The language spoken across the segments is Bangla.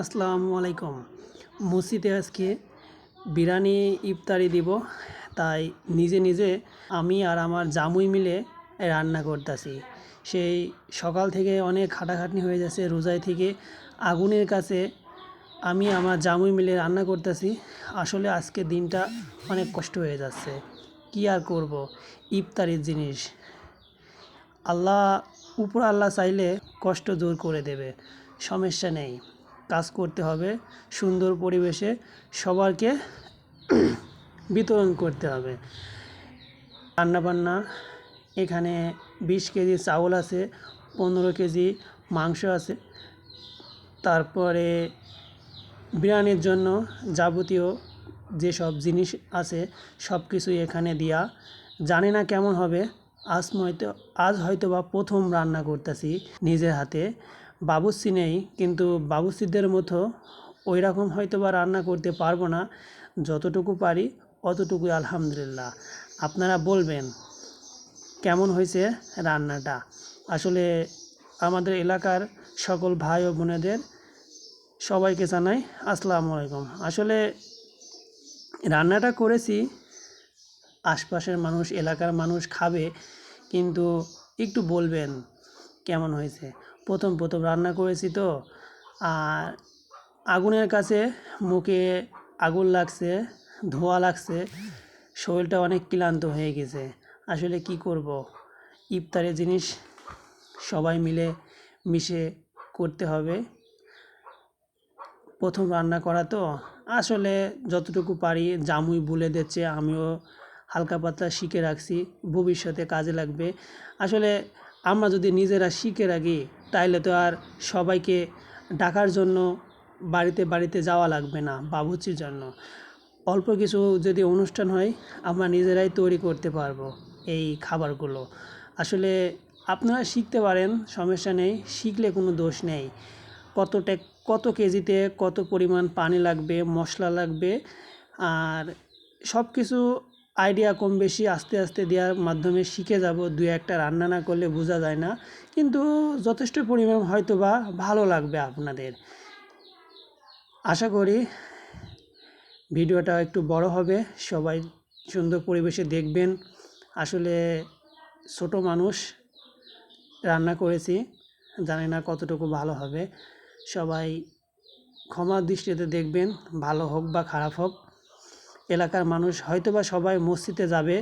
আসসালামু আলাইকুম। মসজিদে আজকে বিরিয়ানি ইফতারি দিব, তাই নিজে নিজে আমি আর আমার জামুই মিলে রান্না করতেছি। সেই সকাল থেকে অনেক খাটাখাটনি হয়ে যাচ্ছে রোজাই থেকে আগুনের কাছে আমি আমার জামুই মিলে রান্না করতেছি। আসলে আজকে দিনটা অনেক কষ্ট হয়ে যাচ্ছে। কি আর করব? ইফতারির জিনিস। আল্লাহ, উপর আল্লাহ চাইলে কষ্ট দূর করে দেবে, সমস্যা নেই। কাজ করতে হবে, সুন্দর পরিবেশে সবারকে বিতরণ করতে হবে। রান্নাবান্না, এখানে বিশ কেজি চাউল আছে, পনেরো কেজি মাংস আছে। তারপরে বিরিয়ানির জন্য যাবতীয় যেসব জিনিস আছে সব কিছুই এখানে দেওয়া জানি না কেমন হবে, আজ হয়তো আজ হয়তো বা প্রথম রান্না করতেছি নিজের হাতে। বাবুর্চি নেই, কিন্তু বাবুর্চিদের মতো ওই রকম হয়তো বা রান্না করতে পারব না, যতটুকু পারি অতটুকুই আলহামদুলিল্লাহ। আপনারা বলবেন, কেমন হয়েছে রান্নাটা? আসলে আমাদের এলাকার সকল ভাই ও বোনেদের সবাইকে জানাই আসসালামু আলাইকুম। আসলে রান্নাটা করেছি, আশপাশের মানুষ, এলাকার মানুষ খাবে, কিন্তু একটু বলবেন কেমন হয়েছে? প্রথম প্রথম রান্না করেছি তো। আর আগুনের কাছে মুখে আগুন লাগছে, ধোঁয়া লাগছে, শরীরটা অনেক ক্লান্ত হয়ে গেছে। আসলে কি করব? ইফতারের জিনিস সবাই মিলে মিশে করতে হবে। প্রথম রান্না করা তো। আসলে যতটুকু পারি, জামুই বলে দিচ্ছে, আমিও হালকা পাতলা শিখে রাখছি, ভবিষ্যতে কাজে লাগবে। আসলে আমরা যদি নিজেরা শিখে রাখি তাইলে তো আর সবাইকে ডাকার জন্য বাড়িতে বাড়িতে যাওয়া লাগবে না, বাবুর্চির জন্য। অল্প কিছু যদি অনুষ্ঠান হয়, আমরা নিজেরাই তৈরি করতে পারব এই খাবারগুলো। আসলে আপনারা শিখতে পারেন, সমস্যা নেই, শিখলে কোনো দোষ নেই। কতটা, কত কেজিতে কত পরিমাণ পানি লাগবে, মশলা লাগবে, আর সব কিছু আইডিয়া কম বেশি আস্তে আস্তে দেওয়ার মাধ্যমে শিখে যাব দু একটা রান্না না করলে বোঝা যায় না। কিন্তু যথেষ্ট পরিমাণ হয়তো বা ভালো লাগবে আপনাদের। আশা করি ভিডিওটা একটু বড় হবে। সবাই সুন্দর পরিবেশে দেখবেন। আসলে ছোট মানুষ রান্না করেছি, জানি না কতটুকু ভালো হবে। সবাই ক্ষমার দৃষ্টিতে দেখবেন, ভালো হোক বা খারাপ হোক। এলাকার মানুষ হয়তোবা সবাই মসজিদে যাবে।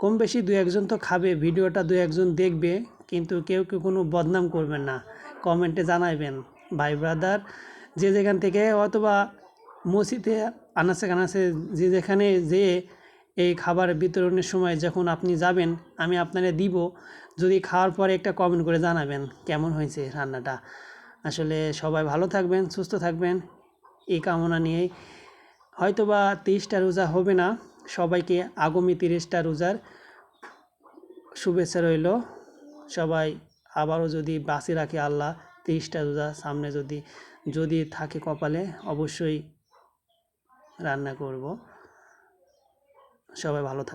কম বেশি দু একজন তো খাবে, ভিডিওটা দু একজন দেখবে, কিন্তু কেউ কেউ কোনো বদনাম করবেন না। কমেন্টে জানাইবেন। ভাই ব্রাদার, যে যেখান থেকে অথবা মসজিদে আনাচে কানাচে যে যেখানে যেয়ে এই খাবার বিতরণের সময় যখন আপনি যাবেন, আমি আপনারে দিব। যদি খাওয়ার পরে একটা কমেন্ট করে জানাবেন কেমন হয়েছে রান্নাটা। আসলে সবাই ভালো থাকবেন, সুস্থ থাকবেন। এই কামনা নিয়েই হয়তো বা তিরিশটা রোজা হবে না। সবাইকে আগামী তিরিশটা রোজার শুভেচ্ছা রইল। সবাই আবারও যদি বাঁচি রাখে আল্লাহ, তিরিশটা রোজা সামনে যদি যদি থাকে কপালে, অবশ্যই রান্না করব। সবাই ভালো থাক